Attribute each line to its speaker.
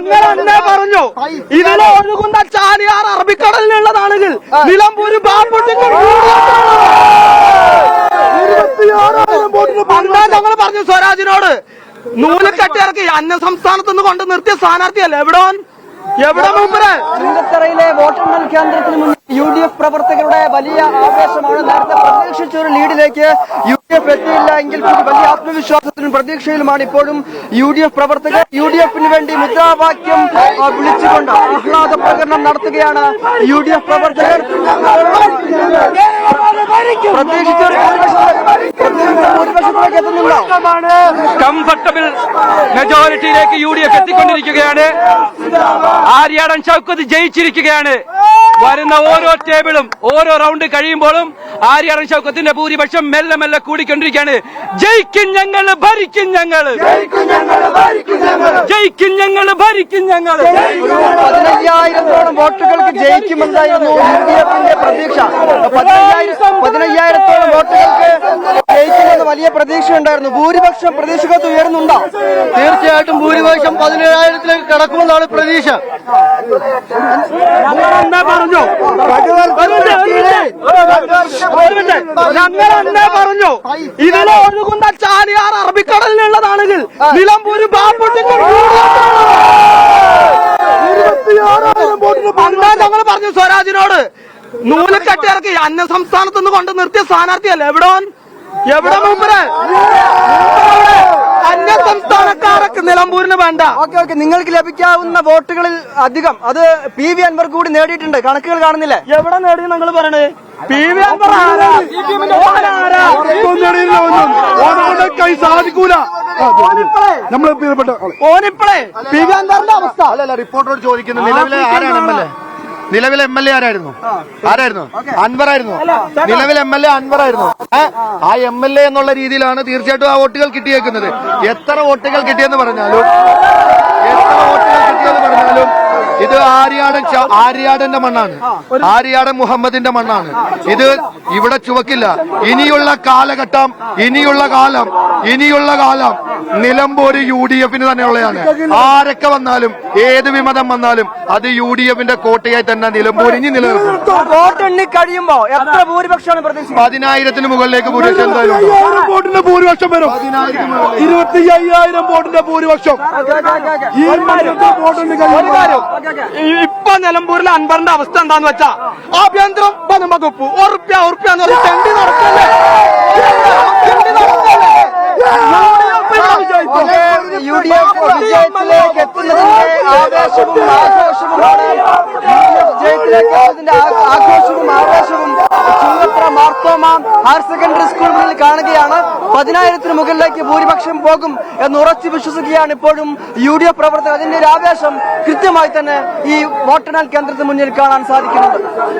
Speaker 1: ഞങ്ങൾ പറഞ്ഞു. ഇതിൽ ഒഴുകുന്ന ചാലിയാർ അറബിക്കടലിലുള്ളതാണെങ്കിൽ നിലമ്പൂര് ബാപ്പുട്ടിക്ക് അന്നാ ഞങ്ങൾ പറഞ്ഞു സ്വരാജിനോട്. നൂൽ കെട്ടിയിറക്കി അന്യ സംസ്ഥാനത്ത് നിന്ന് കൊണ്ട് നിർത്തിയ സ്ഥാനാർത്ഥിയല്ലേ? എവിടെ എവിടെ മൂപ്പര്
Speaker 2: ചുങ്കത്തറയിലെ വോട്ടെണ്ണൽ കേന്ദ്രത്തിന് മുന്നിൽ യു ഡി എഫ് പ്രവർത്തകരുടെ വലിയ ആവേശമാണ്. നേരത്തെ പ്രതീക്ഷിച്ച ഒരു ലീഡിലേക്ക് യു ഡി എഫ് എത്തിയില്ല എങ്കിൽ കൂടി വലിയ ആത്മവിശ്വാസത്തിലും പ്രതീക്ഷയിലുമാണ് ഇപ്പോഴും യു ഡി എഫ് പ്രവർത്തകർ. യു ഡി എഫിന് വേണ്ടി മുദ്രാവാക്യം വിളിച്ചുകൊണ്ട് ആഹ്ലാദ പ്രകടനം നടത്തുകയാണ് യു ഡി എഫ് പ്രവർത്തകർ. പ്രതീക്ഷിച്ച ഒരു
Speaker 1: കംഫർട്ടബിൾ മെജോറിറ്റിയിലേക്ക് യു ഡി എഫ് എത്തിക്കൊണ്ടിരിക്കുകയാണ്. ആര്യാടൻ ചൗക്കത്ത് ജയിച്ചിരിക്കുകയാണ്. വരുന്ന ഓരോ ടേബിളും ഓരോ റൗണ്ട് കഴിയുമ്പോഴും ആര്യാടൻ ശൗക്കത്തിന്റെ ഭൂരിപക്ഷം മെല്ലെ മെല്ലെ കൂടിക്കൊണ്ടിരിക്കുകയാണ്. ജയിക്കും ഞങ്ങൾ ഭരിക്കും ഞങ്ങൾ. ജയിക്കും ഞങ്ങൾ ഭരിക്കും ഞങ്ങൾ
Speaker 2: പതിനയ്യായിരത്തോളം വോട്ടുകൾക്ക് ജയിക്കുമെന്നായിരുന്നു യു ഡി എഫിന്റെ പ്രതീക്ഷ. പതിനയ്യായിരം പതിനയ്യായിരത്തോളം വോട്ടുകൾക്ക് ജയിക്കുമെന്ന് വലിയ പ്രതീക്ഷ ഉണ്ടായിരുന്നു ഭൂരിപക്ഷം പ്രതീക്ഷകത്ത് ഉയരുന്നുണ്ടോ? തീർച്ചയായിട്ടും ഭൂരിപക്ഷം പതിനേഴായിരത്തിലേക്ക് കടക്കുമെന്നാണ് പ്രതീക്ഷ.
Speaker 1: പറഞ്ഞു? ഞങ്ങൾ എന്നെ പറഞ്ഞു. ഇതിൽ ഒഴുകുന്ന ചാലിയാർ അറബിക്കടലിലുള്ളതാണെങ്കിൽ നിലമ്പൂര് ബാപ്പുട്ടിക്ക് അന്നാ ഞങ്ങൾ പറഞ്ഞു സ്വരാജിനോട് നൂൽ കെട്ടിയിറക്കി അന്യ സംസ്ഥാനത്ത് നിന്ന് കൊണ്ട് നിർത്തിയ സ്ഥാനാർത്ഥിയല്ല എവിടെ എവിടെ മൂപ്പര്? അന്യ സംസ്ഥാനക്കാരൊക്കെ നിലമ്പൂരിന് വേണ്ട.
Speaker 2: Okay okay. നിങ്ങൾക്ക് ലഭിക്കാവുന്ന വോട്ടുകളിൽ അധികം. അത് പി വി അൻവർ കൂടി നേടിയിട്ടുണ്ട്. കണക്കുകൾ കാണുന്നില്ലേ?
Speaker 1: എവിടെ നേടി നിങ്ങൾ പറയണേ? പി വി അൻവർ ആരാ? ഓനാരാ?
Speaker 3: കൈ സാധിക്കൂല. നമ്മളെ പ്രിയപ്പെട്ട.
Speaker 1: ഓനിപ്പളേ? പി വി അൻവറിന്റെ അവസ്ഥ.
Speaker 3: അല്ലല്ല റിപ്പോർട്ടറോട് ചോദിക്കുന്നു. നിലവിലെ ആരാണ് എം എൽ എ? നിലവിലെ എം എൽ എ ആരായിരുന്നു? ആരായിരുന്നു? അൻവർ ആയിരുന്നു നിലവിലെ എം എൽ എ അൻവർ ആയിരുന്നു ആ എം എൽ എ എന്നുള്ള രീതിയിലാണ് തീർച്ചയായിട്ടും ആ വോട്ടുകൾ കിട്ടിയേക്കുന്നത്. എത്ര വോട്ടുകൾ കിട്ടിയെന്ന് പറഞ്ഞാലും എത്ര വോട്ടുകൾ കിട്ടിയെന്ന് പറഞ്ഞാലും ഇത് ആര്യാടൻ ആര്യാടന്റെ മണ്ണാണ്. ആര്യാടൻ മുഹമ്മദിന്റെ മണ്ണാണ്. ഇത് ഇവിടെ ചുവക്കില്ല. ഇനിയുള്ള കാലഘട്ടം ഇനിയുള്ള കാലം ഇനിയുള്ള കാലം നിലമ്പൂര് യു ഡി എഫിന് തന്നെയുള്ളതാണ്. ആരൊക്കെ വന്നാലും ഏത് വിമതം വന്നാലും അത് യു ഡി എഫിന്റെ കോട്ടയായി തന്നെ നിലമ്പൂർ ഇനി നിലനിൽക്കും.
Speaker 2: കഴിയുമ്പോ എത്ര ഭൂരിപക്ഷമാണ്
Speaker 3: പതിനായിരത്തിന് മുകളിലേക്ക് ഭൂരിപക്ഷം എന്തായാലും
Speaker 4: വോട്ടിന്റെ ഭൂരിപക്ഷം വരും. ഇരുപത്തി അയ്യായിരം വോട്ടിന്റെ ഭൂരിപക്ഷം. ഈ വോട്ടിന്
Speaker 1: ഇപ്പൊ നിലമ്പൂരിലെ അൻപറിന്റെ അവസ്ഥ എന്താന്ന് വെച്ചാ ആഭ്യന്തരം വനം വകുപ്പ് ഉറുപ്പ്യ ഉറുപ്പ്യ എന്ന് പറഞ്ഞ് തെണ്ടി നടക്കല്ലേ? തെണ്ടി നടക്കല്ലേ?
Speaker 2: യു ഡി എഫ് വിജയത്തിലേക്ക് എത്തുന്നതിന്റെ ആവേശവും ആഘോഷവുമാണ് യു ഡി എഫ് വിജയത്തിലേക്ക് എത്തുന്നതിന്റെ ആഘോഷവും ആവേശവും Chungathara Marthoma higher secondary school മുന്നിൽ കാണുകയാണ്. പതിനായിരത്തിന് മുകളിലേക്ക് ഭൂരിപക്ഷം പോകും എന്ന് ഉറച്ചു വിശ്വസിക്കുകയാണ് ഇപ്പോഴും യു ഡി എഫ് പ്രവർത്തകർ. അതിന്റെ ഒരു ആവേശം കൃത്യമായി തന്നെ ഈ വോട്ടെണ്ണൽ കേന്ദ്രത്തിന് മുന്നിൽ കാണാൻ സാധിക്കുന്നുണ്ട്